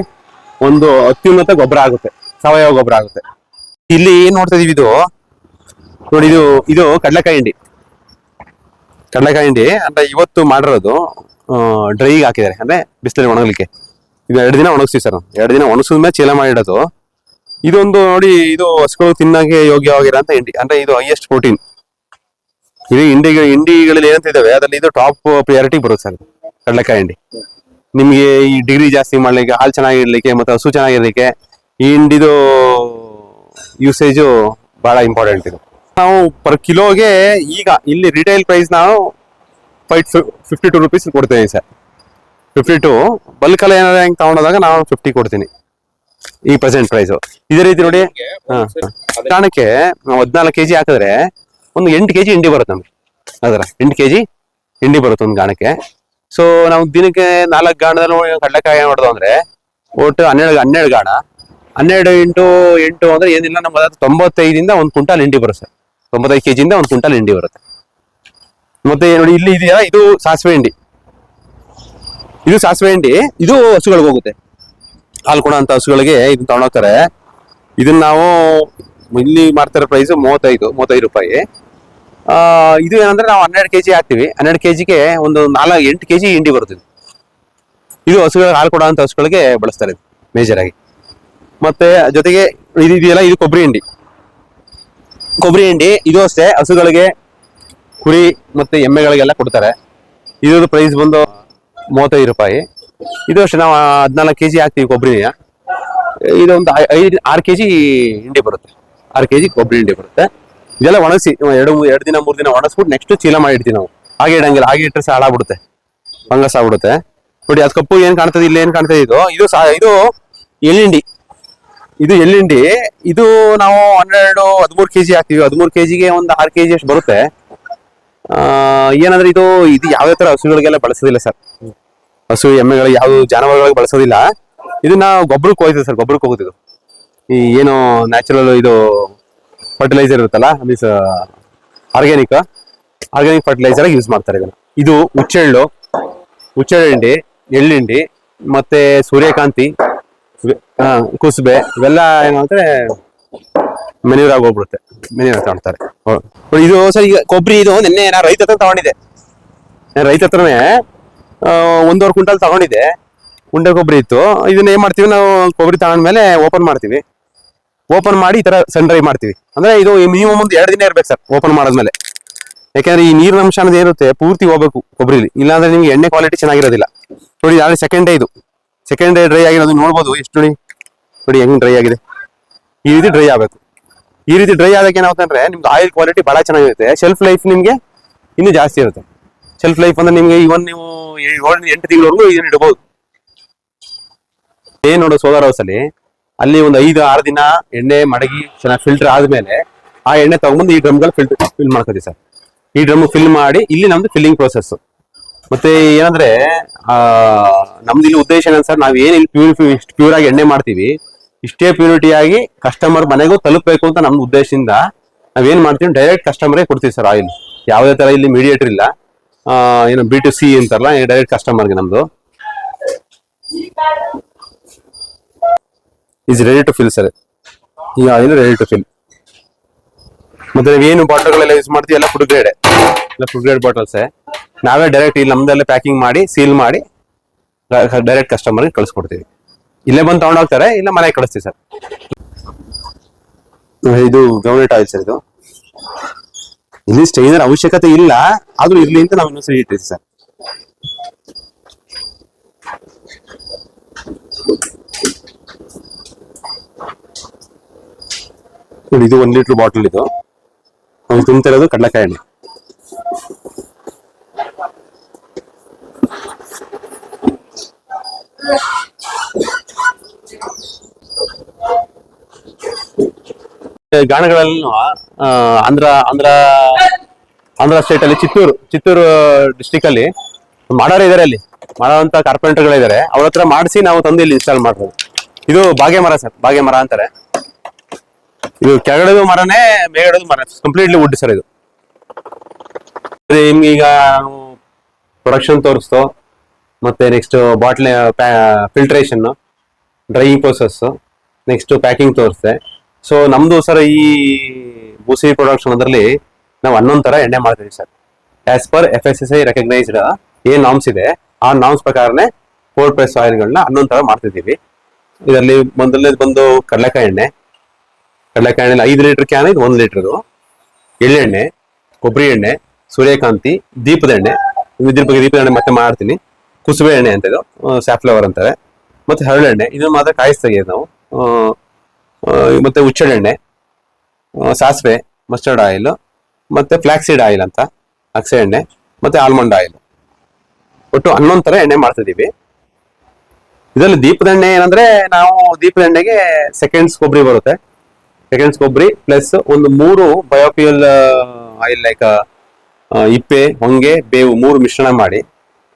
ಒಂದು ಅತ್ಯುನ್ನತ ಗೊಬ್ಬರ ಆಗುತ್ತೆ, ಸಾವಯವ ಗೊಬ್ಬರ ಆಗುತ್ತೆ. ಇಲ್ಲಿ ಏನ್ ನೋಡ್ತಾ ಇದೀವಿ ಇದು? ನೋಡಿ ಇದು ಇದು ಕಡಲೆಕಾಯಿ ಹಿಂಡಿ. ಕಡಲೆಕಾಯಿ ಹಿಂಡಿ, ಅಂದ್ರೆ ಇವತ್ತು ಮಾಡಿರೋದು ಡ್ರೈಗೆ ಹಾಕಿದ್ದಾರೆ. ಅಂದ್ರೆ ಬಿಸಿಲಲ್ಲಿ ಒಣಗಲಿಕ್ಕೆ. ಇದು ಎರಡು ದಿನ ಒಣಗಿಸ್ತೀವಿ ಸರ್. ಎರಡು ದಿನ ಒಣಗಿಸಿದ ಮೇಲೆ ಚೀಲ ಮಾಡಿಡೋದು. ಇದೊಂದು ನೋಡಿ, ಇದು ಹಸುಗಳು ತಿನ್ನಕ್ಕೆ ಯೋಗ್ಯವಾಗಿರೋ ಅಂತ ಹಿಂಡಿ, ಅಂದ್ರೆ ಇದು ಹೈಯೆಸ್ಟ್ ಪ್ರೋಟೀನ್ ಇದು ಇಂಡಿ ಇಂಡಿಗಳಲ್ಲಿ ಏನಂತ ಇದಾವೆ, ಅದ್ರಲ್ಲಿ ಇದು ಟಾಪ್ ಪ್ರಿಯಾರಿಟಿ ಬರುತ್ತೆ ಸರ್. ಕಡಲೆಕಾಯಿ ಹಿಂಡಿ. ನಿಮಗೆ ಈ ಡಿಗ್ರಿ ಜಾಸ್ತಿ ಮಾಡ್ಲಿಕ್ಕೆ, ಹಾಲು ಚೆನ್ನಾಗಿರ್ಲಿಕ್ಕೆ, ಮತ್ತೆ ಹಸು ಚೆನ್ನಾಗಿರ್ಲಿಕ್ಕೆ ಈ ಹಿಂಡಿದು ಯೂಸೇಜು ಬಹಳ ಇಂಪಾರ್ಟೆಂಟ್ ಇದು. ನಾವು ಪರ್ ಕಿಲೋಗೆ ಈಗ ಇಲ್ಲಿ ರಿಟೈಲ್ ಪ್ರೈಸ್ ನಾವು ಫೈವ್ ಫಿಫ್ಟಿ ಟು ರುಪೀಸ್ ಕೊಡ್ತೀನಿ ಸರ್ ಫಿಫ್ಟಿ ಟು ಬಲ್ಕಲ್ಲಿ ಏನಾದ್ರು ಹೆಂಗೆ ತಗೊಂಡೋದಾಗ ನಾವು ಫಿಫ್ಟಿ ಕೊಡ್ತೀನಿ. ಈ ಪ್ರೆಸೆಂಟ್ ಪ್ರೈಸು ಇದೇ ರೀತಿ ನೋಡಿ. ಹಾ ಕಾರಣಕ್ಕೆ ನಾವು ಹದಿನಾಲ್ಕು ಕೆಜಿ ಹಾಕಿದ್ರೆ ಒಂದು ಎಂಟು ಕೆಜಿ ಹಿಂಡಿ ಬರುತ್ತೆ ನಮ್ಗೆ. ಅದರ ಎಂಟು ಕೆಜಿ ಹಿಂಡಿ ಬರುತ್ತೆ ಒಂದು ಗಾಣಕ್ಕೆ. ಸೊ ನಾವು ದಿನಕ್ಕೆ ನಾಲ್ಕು ಗಾಣದಲ್ಲಿ ಕಡಲೆಕಾಯಿ ಹೊಡೆದು ಅಂದ್ರೆ, ಒಟ್ಟು ಹನ್ನೆರಡು ಹನ್ನೆರಡು ಗಾಣ. ಹನ್ನೆರಡು ಇಂಟು ಎಂಟು ಅಂದ್ರೆ ಏನಿಲ್ಲ ನಮ್ಮ ಹತ್ರ ತೊಂಬತ್ತೈದಿಂದ ಒಂದು ಕ್ವಿಂಟಾಲ್ ಹಿಂಡಿ ಬರುತ್ತೆ ಸರ್. ಕೆ ಜಿಯಿಂದ ಒಂದು ಕ್ವಿಂಟಾಲ್ ಹಿಂಡಿ ಬರುತ್ತೆ. ಮತ್ತೆ ನೋಡಿ ಇಲ್ಲಿ ಇದೆಯಲ್ಲ ಇದು ಸಾಸಿವೆ ಹಿಂಡಿ. ಇದು ಸಾಸಿವೆ ಹಿಂಡಿ. ಇದು ಹಸುಗಳಿಗೆ ಹೋಗುತ್ತೆ. ಹಾಲು ಕೊಡೋಂಥ ಹಸುಗಳಿಗೆ ಇದನ್ನ ತಗೊಂಡೋಗ್ತಾರೆ. ಇದನ್ನ ನಾವು ಇಲ್ಲಿ ಮಾರ್ತಾರೆ ಪ್ರೈಸ್ ಮೂವತ್ತೈದು ಮೂವತ್ತೈದು ರೂಪಾಯಿ. ಇದು ಏನಂದ್ರೆ ನಾವು ಹನ್ನೆರಡು ಕೆಜಿ ಹಾಕ್ತಿವಿ. ಹನ್ನೆರಡು ಕೆಜಿಗೆ ಒಂದು ನಾಲ್ಕು, ಎಂಟು ಕೆಜಿ ಹಿಂಡಿ ಬರುತ್ತೆ ಇದು. ಹಸುಗಳಿಗೆ ಹಾಲು ಅಂತ ಹಸುಗಳಿಗೆ ಬಳಸ್ತಾರೆ ಇದು ಮೇಜರ್ ಆಗಿ. ಮತ್ತೆ ಜೊತೆಗೆ ಇದು ಇದೆಯಲ್ಲ, ಇದು ಕೊಬ್ಬರಿ ಹಿಂಡಿ. ಕೊಬ್ಬರಿ ಹಿಂಡಿ, ಇದು ಅಷ್ಟೇ, ಹಸುಗಳಿಗೆ ಕುರಿ ಮತ್ತೆ ಎಮ್ಮೆಗಳಿಗೆಲ್ಲ ಕೊಡ್ತಾರೆ. ಇದ್ರ ಪ್ರೈಸ್ ಬಂದು ಮೂವತ್ತೈದು ರೂಪಾಯಿ. ಇದು ಅಷ್ಟೇ, ನಾವು ಹದಿನಾಲ್ಕು ಕೆ ಜಿ ಹಾಕ್ತೀವಿ ಕೊಬ್ಬರಿನ. ಇದೊಂದು ಐದು, ಆರು ಕೆ ಜಿ ಹಿಂಡಿ ಬರುತ್ತೆ. ಆರು ಕೆ ಜಿ ಕೊಬ್ಬರಿ ಹಿಂಡಿ ಬರುತ್ತೆ. ಇದೆಲ್ಲ ಒಣಗಿಸಿ, ಎರಡು ಎರಡು ದಿನ, ಮೂರು ದಿನ ಒಣಗಿಸ್ಬಿಟ್ಟು ನೆಕ್ಸ್ಟ್ ಚೀಲ ಮಾಡಿ ಇಡ್ತೀವಿ ನಾವು. ಹಾಗೆ ಇಡಂಗಿಲ್ಲ, ಹಾಗೆ ಇಟ್ಟರೆ ಸಹ ಹಾಳಾಗ್ಬಿಡುತ್ತೆ ಫಂಗಸ್ ಆಗ್ಬಿಡುತ್ತೆ. ನೋಡಿ, ಅದು ಕಪ್ಪು ಏನು ಕಾಣ್ತದೆ, ಇಲ್ಲಿ ಏನು ಕಾಣ್ತದೆ, ಇದು. ಇದು ಸಹ ಇದು ಎಳ್ಳಿಂಡಿ. ಇದು ಎಳ್ಳಿಂಡಿ. ಇದು ನಾವು ಹನ್ನೆರಡು, ಹದಿಮೂರು ಕೆ ಜಿ ಹಾಕ್ತೀವಿ. ಹದಿಮೂರು ಕೆ ಜಿಗೆ ಒಂದು ಆರು ಕೆ ಜಿ ಅಷ್ಟು ಬರುತ್ತೆ. ಏನಂದ್ರೆ ಇದು ಇದು ಯಾವ ತರ ಹಸುಗಳಿಗೆಲ್ಲ ಬಳಸೋದಿಲ್ಲ ಸರ್? ಹಸು ಎಮ್ಮೆಗಳಿಗೆ ಯಾವ ಜಾನುವಾರುಗಳಿಗೆ ಬಳಸೋದಿಲ್ಲ. ಇದನ್ನ ಗೊಬ್ಬರಕ್ಕೆ ಹೋಯ್ತದೆ ಸರ್ ಗೊಬ್ಬರಕ್ಕೆ ಹೋಗುತ್ತೆ ಇದು ಈ ಏನು ನ್ಯಾಚುರಲ್ ಇದು ಫರ್ಟಿಲೈಸರ್ ಇರುತ್ತಲ್ಲ means organic organic fertilizer use ಮಾಡ್ತಾರೆ ಇದನ್ನ. ಇದು ಹುಚ್ಚೆಳ್ಳು, ಹುಚ್ಚೆಳ್ಳಿಂಡಿ, ಎಳ್ಳಿಂಡಿ, ಮತ್ತೆ ಸೂರ್ಯಕಾಂತಿ ಕುಸುಬೆ, ಇವೆಲ್ಲ ಏನು ಮೆನ್ಯೂರ್ ಆಗಿ ಹೋಗ್ಬಿಡುತ್ತೆ. ಮೆನ್ಯೂರ್ ತಗೊಳ್ತಾರೆ ಹೌದು. ಇದು ಸರ್, ಈಗ ಕೊಬ್ಬರಿ ಇದು ನಿನ್ನೆ ನಾ ರೈತ ಹತ್ರ ತಗೊಂಡಿದ್ದೆ. ರೈತ ಹತ್ರನೇ ಒಂದೂವರೆ ಕ್ವಿಂಟಲ್ ತಗೊಂಡಿದ್ದೆ. ಉಂಡೆ ಕೊಬ್ಬರಿ ಇತ್ತು. ಇದನ್ನ ಏನ್ ಮಾಡ್ತೀವಿ ನಾವು ಕೊಬ್ಬರಿ ತಗೊಂಡ್ಮೇಲೆ ಓಪನ್ ಮಾಡ್ತೀವಿ. ಓಪನ್ ಮಾಡಿ ಈ ತರ ಸನ್ ಡ್ರೈ ಮಾಡ್ತೀವಿ. ಅಂದ್ರೆ ಇದು ಮಿನಿಮಮ್ ಒಂದು ಎರಡು ದಿನ ಇರ್ಬೇಕು ಸರ್, ಓಪನ್ ಮಾಡಿದ್ಮೇಲೆ. ಯಾಕಂದ್ರೆ ಈ ನೀರಿನ ಅಂಶ ಅನ್ನೋದು ಏನಿರುತ್ತೆ ಪೂರ್ತಿ ಹೋಗ್ಬೇಕು ಕೊಬ್ಬರಿಲಿ ಇಲ್ಲಾಂದ್ರೆ ನಿಮ್ಗೆ ಎಣ್ಣೆ ಕ್ವಾಲಿಟಿ ಚೆನ್ನಾಗಿರೋದಿಲ್ಲ. ನೋಡಿ ಯಾವ್ದು ಸೆಕೆಂಡ್ ಡೇ ಇದು. ಸೆಕೆಂಡ್ ಡೇ ಡ್ರೈ ಆಗಿರೋದು ನೋಡ್ಬೋದು, ಎಷ್ಟು ನೋಡಿ. ನೋಡಿ, ಹೆಂಗ್ ಡ್ರೈ ಆಗಿದೆ. ಈ ರೀತಿ ಡ್ರೈ ಆಗ್ಬೇಕು. ಈ ರೀತಿ ಡ್ರೈ ಆದಾಗ ಏನಾಗುತ್ತೆ ಅಂದ್ರೆ ನಿಮ್ಗೆ ಆಯಿಲ್ ಕ್ವಾಲಿಟಿ ಬಹಳ ಚೆನ್ನಾಗಿರುತ್ತೆ. ಶೆಲ್ಫ್ ಲೈಫ್ ನಿಮ್ಗೆ ಇನ್ನೂ ಜಾಸ್ತಿ ಇರುತ್ತೆ. ಶೆಲ್ಫ್ ಲೈಫ್ ಅಂದ್ರೆ ನಿಮ್ಗೆ ಇವನ್ ನೀವು ಎಂಟು ತಿಂಗಳವರೆಗೂ ಇದನ್ನ ಇಡಬಹುದು ಏನ್ ನೋಡೋ ಸೋಲಾರ್ ಹೌಸ್ ಅಲ್ಲಿ ಅಲ್ಲಿ ಒಂದು ಐದು, ಆರು ದಿನ ಎಣ್ಣೆ ಮಡಗಿ ಚೆನ್ನಾಗಿ ಫಿಲ್ಟರ್ ಆದ್ಮೇಲೆ ಆ ಎಣ್ಣೆ ತಗೊಂಡ್ಬಂದು ಈ ಡ್ರಮ್ಗಳು ಫಿಲ್ಟರ್ ಫಿಲ್ ಮಾಡ್ಕೋತೀವಿ ಸರ್. ಈ ಡ್ರಮ್ ಫಿಲ್ ಮಾಡಿ ಇಲ್ಲಿ ನಮ್ದು ಫಿಲ್ಲಿಂಗ್ ಪ್ರೋಸೆಸ್ ಮತ್ತೆ ಏನಂದ್ರೆ ನಮ್ದು ಇಲ್ಲಿ ಉದ್ದೇಶ ಏನಂದ್ರೆ ಸರ್, ನಾವ್ ಏನ್ ಇಲ್ಲಿ ಪ್ಯೂರ್ ಪ್ಯೂರ್ ಆಗಿ ಎಣ್ಣೆ ಮಾಡ್ತೀವಿ ಇಷ್ಟೇ ಪ್ಯೂರಿಟಿ ಆಗಿ ಕಸ್ಟಮರ್ ಮನೆಗೂ ತಲುಪಬೇಕು ಅಂತ ನಮ್ಮ ಉದ್ದೇಶದಿಂದ ನಾವೇನು ಮಾಡ್ತೀವಿ ಡೈರೆಕ್ಟ್ ಕಸ್ಟಮರ್ಗೆ ಕೊಡ್ತೀವಿ ಸರ್ ಆಯಿಲ್ ಯಾವುದೇ ತರ ಇಲ್ಲಿ ಮೀಡಿಯೇಟರ್ ಇಲ್ಲ. ಏನು ಬಿ ಟು ಸಿ ಅಂತಾರಲ್ಲ ಡೈರೆಕ್ಟ್ ಕಸ್ಟಮರ್ಗೆ ನಮ್ದು. Is ready to fill sir ಈ ಆಯಿಲ್ ರೆಡಿ ಟು ಫಿಲ್ ಮತ್ತೆ ಏನು ಬಾಟಲ್ಗಳೆಲ್ಲ ಯೂಸ್ ಮಾಡ್ತೀವಿ, ಎಲ್ಲ ಫುಡ್ ಗ್ರೇಡ್ ಎಲ್ಲ ಫುಡ್ ಗ್ರೇಡ್ ಬಾಟಲ್ಸ್ ನಾವೇ ಡೈರೆಕ್ಟ್ ಇಲ್ಲಿ ನಮ್ದೆಲ್ಲ ಪ್ಯಾಕಿಂಗ್ ಮಾಡಿ ಸೀಲ್ ಮಾಡಿ ಡೈರೆಕ್ಟ್ ಕಸ್ಟಮರ್ಗೆ ಕಳಿಸ್ಕೊಡ್ತೀವಿ. ಇಲ್ಲೇ ಬಂದು ತಗೊಂಡೋಗ್ತಾರೆ ಇಲ್ಲ ಮನೆಗೆ ಕಳಿಸ್ತೀವಿ ಸರ್. ಇದು ಗವರ್ನೆಂಟ್ ಆಯಿಲ್ ಸರ್ ಇದು. ಇಲ್ಲಿ ಸ್ಟೈನರ್ ಅವಶ್ಯಕತೆ ಇಲ್ಲ, ಆದ್ರೂ ಇರ್ಲಿ ಅಂತ ನಾವು ಇನ್ನೊಂದ್ಸರಿ ಇಟ್ಟಿರ್ತೀವಿ ಸರ್ ನೋಡಿ, ಇದು ಒಂದ್ ಲೀಟರ್ ಬಾಟಲ್ ಇದು. ನಾವು ತುಂಬ್ತಿರೋದು ಕಡಲೆಕಾಯಿ ಎಣ್ಣೆ. ಗಾಣಗಳಲ್ಲೂ ಆಂಧ್ರ ಆಂಧ್ರ ಆಂಧ್ರ ಸ್ಟೇಟ್ ಅಲ್ಲಿ ಚಿತ್ತೂರು ಚಿತ್ತೂರು ಡಿಸ್ಟಿಕ್ ಅಲ್ಲಿ ಮಾಡೋರು ಇದಾರೆ ಅಲ್ಲಿ. ಮಾಡೋಂತ ಕಾರ್ಪೆಂಟರ್ಗಳಿದ್ದಾರೆ ಅವ್ರ ಹತ್ರ ಮಾಡಿಸಿ ನಾವು ತಂದು ಇಲ್ಲಿ ಇನ್ಸ್ಟಾಲ್ ಮಾಡ್ಬೋದು. ಇದು ಬಾಗೆ ಮರ ಸರ್, ಬಾಗೆ ಮರ ಅಂತಾರೆ. ಇದು ಕೆಳಗಡೆದು ಮರನೇ ಮೇಗಡೆದು ಮರ. ಕಂಪ್ಲೀಟ್ಲಿ ವುಡ್ ಸರ್ ಇದು. ನಿಮ್ಗೆ ಈಗ ಪ್ರೊಡಕ್ಷನ್ ತೋರಿಸ್ತು, ಮತ್ತೆ next bottling filtration drying process next packing ತೋರಿಸ್ದೆ. So ನಮ್ದು ಸರ್ ಈ ಬೂಸಿ ಪ್ರೊಡಕ್ಷನ್ ಅದರಲ್ಲಿ ನಾವು ಹನ್ನೊಂದು ತರ ಎಣ್ಣೆ ಮಾಡ್ತೀವಿ sir as per F S S I recognised ಏನ್ ನಾಮ್ಸ್ ಇದೆ. ಆ ನಾಮ್ಸ್ ಪ್ರಕಾರನೇ ಪ್ರೆಸ್ ಆಯಿಲ್ಗಳನ್ನ ಹನ್ನೊಂದು ತರ ಮಾಡ್ತಿದ್ದೀವಿ ಇದರಲ್ಲಿ ಮೊದಲನೇದು ಬಂದು ಕಡಲೆಕಾಯಿ ಎಣ್ಣೆ. ಕಡಲೆಕಾಯಿ ಎಣ್ಣೆ ಐದು ಲೀಟರ್ ಕ್ಯಾನ್ ಇದು ಒಂದು ಲೀಟರ್ದು ಎಳ್ಳೆಣ್ಣೆ ಕೊಬ್ಬರಿ ಎಣ್ಣೆ, ಸೂರ್ಯಕಾಂತಿ, ದೀಪದ ಎಣ್ಣೆ. ಬಗ್ಗೆ ದೀಪದ ಎಣ್ಣೆ ಮತ್ತೆ ಮಾಡ್ತೀನಿ. ಕುಸುಬೆ ಎಣ್ಣೆ ಅಂತ ಇದು ಸ್ಯಾಫ್ಲವರ್ ಅಂತಾರೆ ಮತ್ತೆ ಹರಳೆಣ್ಣೆ, ಇದನ್ನು ಮಾತ್ರ ಕಾಯಿಸ್ತಾ ನಾವು. ಮತ್ತೆ ಹುಚ್ಚಳೆಣ್ಣೆ ಆ, ಸಾಸಿವೆ ಮಸ್ಟರ್ಡ್ ಆಯಿಲ್ ಮತ್ತೆ ಫ್ಲಾಕ್ಸೀಡ್ ಆಯಿಲ್ ಅಂತ ಅಕ್ಸೆ ಎಣ್ಣೆ ಮತ್ತೆ ಆಲ್ಮಂಡ್ ಆಯಿಲ್ ಒಟ್ಟು ಹನ್ನೊಂದು ಥರ ಎಣ್ಣೆ ಮಾಡ್ತಿದ್ದೀವಿ. ಇದರಲ್ಲಿ ದೀಪದ ಎಣ್ಣೆ ಏನಂದ್ರೆ ನಾವು ದೀಪದ ಎಣ್ಣೆಗೆ ಸೆಕೆಂಡ್ಸ್ ಕೊಬ್ಬರಿ ಬರುತ್ತೆ. ಸೆಕೆಂಡ್ಸ್ ಕೊಬ್ಬರಿ ಪ್ಲಸ್ ಒಂದು ಮೂರು ಬಯೋಪಿಯಲ್ ಆಯಿಲ್ ಲೈಕ್ ಇಪ್ಪೆ ಹೊಂಗೆ ಬೇವು ಮೂರು ಮಿಶ್ರಣ ಮಾಡಿ.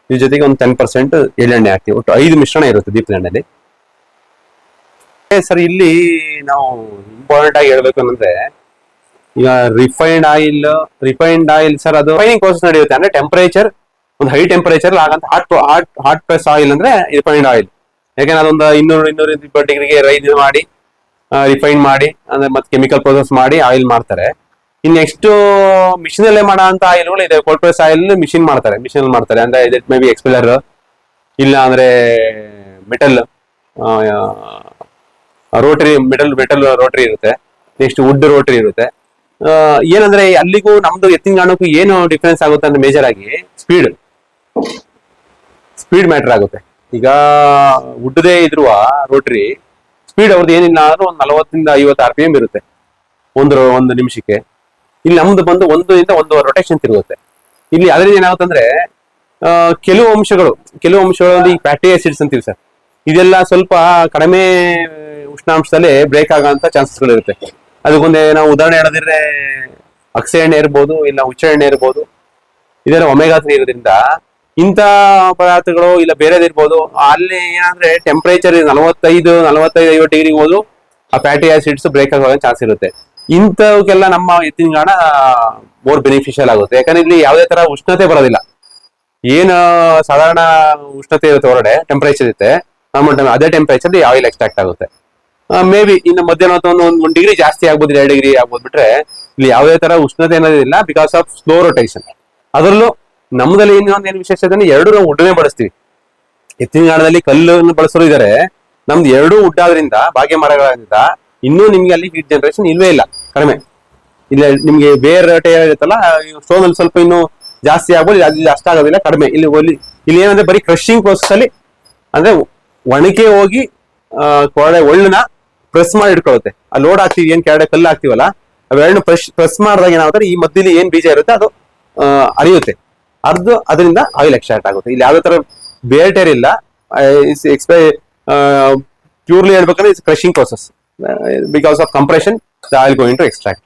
ಇದ್ರ ಜೊತೆಗೆ ಒಂದು ಟೆನ್ ಪರ್ಸೆಂಟ್ ಎಳ್ಳೆಣ್ಣೆ ಹಾಕ್ತೀವಿ. ಒಟ್ಟು ಐದು ಮಿಶ್ರಣ ಇರುತ್ತೆ ದೀಪದ ಎಣ್ಣೆಲಿ. ಸರ್, ಇಲ್ಲಿ ನಾವು ಇಂಪಾರ್ಟೆಂಟ್ ಆಗಿ ಹೇಳ್ಬೇಕು ಅಂದ್ರೆ ಈಗ refined oil refined oil sir, ಅದು ರಿಫೈನಿಂಗ್ ಪ್ರೋಸೆಸ್ ನಡೆಯುತ್ತೆ. ಅಂದ್ರೆ ಟೆಂಪರೇಚರ್ ಒಂದು high temperature ಆಗಂತ hot hot hot press oil ಅಂದ್ರೆ ರಿಫೈನ್ಡ್ ಆಯಿಲ್ ಯಾಕೆಂದ್ರೆ ಅದೊಂದು ಇನ್ನೂರು, ಇನ್ನೂರ ಇಪ್ಪತ್ತು ಡಿಗ್ರಿಗೆ ರೈಸ್ ಮಾಡಿ ರಿಫೈನ್ ಮಾಡಿ, ಅಂದ್ರೆ ಮತ್ತೆ ಕೆಮಿಕಲ್ ಪ್ರೋಸೆಸ್ ಮಾಡಿ ಆಯಿಲ್ ಮಾಡ್ತಾರೆ. ಇನ್ ನೆಕ್ಸ್ಟ್ ಮಿಷಿನ್ ಅಲ್ಲೇ ಮಾಡೋ ಆಯಿಲ್ಗಳು ಇದೆ. ಕೋಲ್ಡ್ ಪ್ರೆಸ್ ಆಯಿಲ್ ಮಿಷಿನ್ ಮಾಡ್ತಾರೆ ಮಿಷಿನ್ ಮಾಡ್ತಾರೆ. ಅಂದ್ರೆ ಇಟ್ ಮೇ ಬಿ ಎಕ್ಸ್ಪೆಲರ್ ಇಲ್ಲ ಅಂದ್ರೆ metal rotary, metal metal rotary ಇರುತ್ತೆ. ನೆಕ್ಸ್ಟ್ ವುಡ್ ರೋಟರಿ ಇರುತ್ತೆ. ಏನಂದ್ರೆ ಅಲ್ಲಿಗೂ ನಮ್ದು ಎತ್ತಿನ ಗಾಣಕ್ಕೂ ಏನು ಡಿಫ್ರೆನ್ಸ್ ಆಗುತ್ತೆ ಅಂದ್ರೆ ಮೇಜರ್ ಆಗಿ ಸ್ಪೀಡ್ ಸ್ಪೀಡ್ ಮ್ಯಾಟರ್ ಆಗುತ್ತೆ. ಈಗ ವುಡ್ದೇ ಇದ್ರು ರೋಟರಿ ಸ್ಪೀಡ್ ಅವ್ರದ್ದು ಏನಿಲ್ಲ ಅಂದ್ರೆ ಒಂದು ನಲವತ್ತರಿಂದ ಐವತ್ತು ಆರ್ ಪಿ ಎಂ ಇರುತ್ತೆ. ಒಂದು ಒಂದು ನಿಮಿಷಕ್ಕೆ. ಇಲ್ಲಿ ನಮ್ದು ಬಂದು ಒಂದರಿಂದ ಒಂದು ರೊಟೇಷನ್ ತಿರುಗುತ್ತೆ. ಇಲ್ಲಿ ಅದರಿಂದ ಏನಾಗುತ್ತೆ ಅಂದ್ರೆ ಕೆಲವು ಅಂಶಗಳು, ಕೆಲವು ಅಂಶಗಳಲ್ಲಿ ಫ್ಯಾಟಿ ಆಸಿಡ್ಸ್ ಅಂತೀವಿ ಸರ್. ಇದೆಲ್ಲ ಸ್ವಲ್ಪ ಕಡಿಮೆ ಉಷ್ಣಾಂಶದಲ್ಲಿ ಬ್ರೇಕ್ ಆಗೋಂಥ ಚಾನ್ಸಸ್ಗಳಿರುತ್ತೆ ಅದಕ್ಕೊಂದೇ ನಾವು ಉದಾಹರಣೆ ಹೇಳೋದಿದ್ರೆ ಅಕ್ಸೆ ಎಣ್ಣೆ ಇರ್ಬೋದು, ಇಲ್ಲ ಹುಚ್ಚ ಎಣ್ಣೆ ಇರ್ಬೋದು, ಇದೆಲ್ಲ ಒಮೆಗಾ ತ್ರೀ ಇರೋದ್ರಿಂದ ಇಂಥ ಪದಾರ್ಥಗಳು ಇಲ್ಲ ಬೇರೆದಿರ್ಬೋದು ಅಲ್ಲಿ ಏನಂದ್ರೆ ಟೆಂಪರೇಚರ್ ನಲವತ್ತೈದು ನಲವತ್ತೈದು, ಐವತ್ತು ಡಿಗ್ರಿ ಹೋದ್ರು ಆ ಫ್ಯಾಟಿ ಆಸಿಡ್ಸ್ ಬ್ರೇಕ್ ಆಗೋ ಚಾನ್ಸ್ ಇರುತ್ತೆ. ಇಂಥವಕ್ಕೆಲ್ಲ ನಮ್ಮ ಎತ್ತಿನ ಗಾಣ ಮೋರ್ ಬೆನಿಫಿಷಿಯಲ್ ಆಗುತ್ತೆ. ಯಾಕಂದ್ರೆ ಇಲ್ಲಿ ಯಾವುದೇ ತರ ಉಷ್ಣತೆ ಬರೋದಿಲ್ಲ. ಏನು ಸಾಧಾರಣ ಉಷ್ಣತೆ ಇರುತ್ತೆ ಹೊರಗಡೆ ಟೆಂಪರೇಚರ್ ಇರುತ್ತೆ ನಮ್ಮ ಅದೇ ಟೆಂಪರೇಚರ್ ಆಯಿಲ್ ಎಕ್ಸ್ಟ್ರಾಕ್ಟ್ ಆಗುತ್ತೆ. ಮೇ ಬಿ ಇನ್ನು ಮಧ್ಯಾಹ್ನ ಹೊತ್ತು ಒಂದು ಒಂದು ಡಿಗ್ರಿ ಜಾಸ್ತಿ ಆಗ್ಬೋದು, ಎರಡು ಡಿಗ್ರಿ ಆಗ್ಬೋದು ಬಿಟ್ರೆ ಇಲ್ಲಿ ಯಾವುದೇ ತರ ಉಷ್ಣತೆ ಅನ್ನೋದಿಲ್ಲ ಬಿಕಾಸ್ ಆಫ್ ಸ್ಲೋ ರೊಟೇಷನ್ ಅದರಲ್ಲೂ ನಮ್ಮದಲ್ಲಿ ಇನ್ನೊಂದು ಏನು ವಿಶೇಷತೆ ಎರಡು ನಾವು ಉಡ್ಡನೆ ಬಳಸ್ತೀವಿ. ಎತ್ತಿನ ಗಾಣದಲ್ಲಿ ಕಲ್ಲನ್ನು ಬಳಸೋರು ಇದಾರೆ. ನಮ್ದು ಎರಡೂ ಉಡ್ಡಾದ್ರಿಂದ ಭಾಗ್ಯ ಮರಗಳಿಂದ ಇನ್ನೂ ನಿಮ್ಗೆ ಅಲ್ಲಿ ಹೀಟ್ ಜನರೇಷನ್ ಇಲ್ವೇ ಇಲ್ಲ. ಕಡಿಮೆ. ಇಲ್ಲ, ನಿಮ್ಗೆ ಬೇರೆ ಇರುತ್ತಲ್ಲ ಸ್ಟೋನ್ ಅಲ್ಲಿ ಸ್ವಲ್ಪ ಇನ್ನು ಜಾಸ್ತಿ ಆಗ್ಬೋದು ಅಲ್ಲಿ ಅಷ್ಟಾಗೋದಿಲ್ಲ ಕಡಿಮೆ. ಇಲ್ಲಿ ಒಲಿ ಇಲ್ಲಿ ಏನಂದ್ರೆ ಬರೀ ಕ್ರಶಿಂಗ್ ಪ್ರೋಸೆಸ್ ಅಲ್ಲಿ ಅಂದ್ರೆ ಒಣಕೆ ಹೋಗಿ ಕೊಳೆ, ಒಳ್ಳನ್ನ ಪ್ರೆಸ್ ಮಾಡಿ ಇಟ್ಕೊಳ್ಳುತ್ತೆ. ಆ ಲೋಡ್ ಹಾಕ್ತಿವಿ, ಏನ್ ಕೆಳಗಡೆ ಕಲ್ಲು ಹಾಕ್ತಿವಲ್ಲ, ಅವೆರಡನ್ನು ಪ್ರೆಸ್ ಪ್ರೆಸ್ ಮಾಡಿದಾಗ ಏನಾಗುತ್ತೆ ಈ ಮಧ್ಯದಲ್ಲಿ ಏನ್ ಬೀಜ ಇರುತ್ತೆ, ಅದು ಅರಿಯುತ್ತೆ ಅರ್ದು, ಅದರಿಂದ ಆಯಿಲ್ ಎಕ್ಸ್ಟ್ರಾಕ್ಟ್ ಆಗುತ್ತೆ. ಇಲ್ಲಿ ಯಾವುದೇ ತರ ಬೇಟೇರ್ ಇಲ್ಲ. ಎಕ್ಸ್ಪೈ ಪ್ಯೂರ್ಲಿ ಹೇಳ್ಬೇಕಂದ್ರೆ it's crushing process because of compression oil going to extract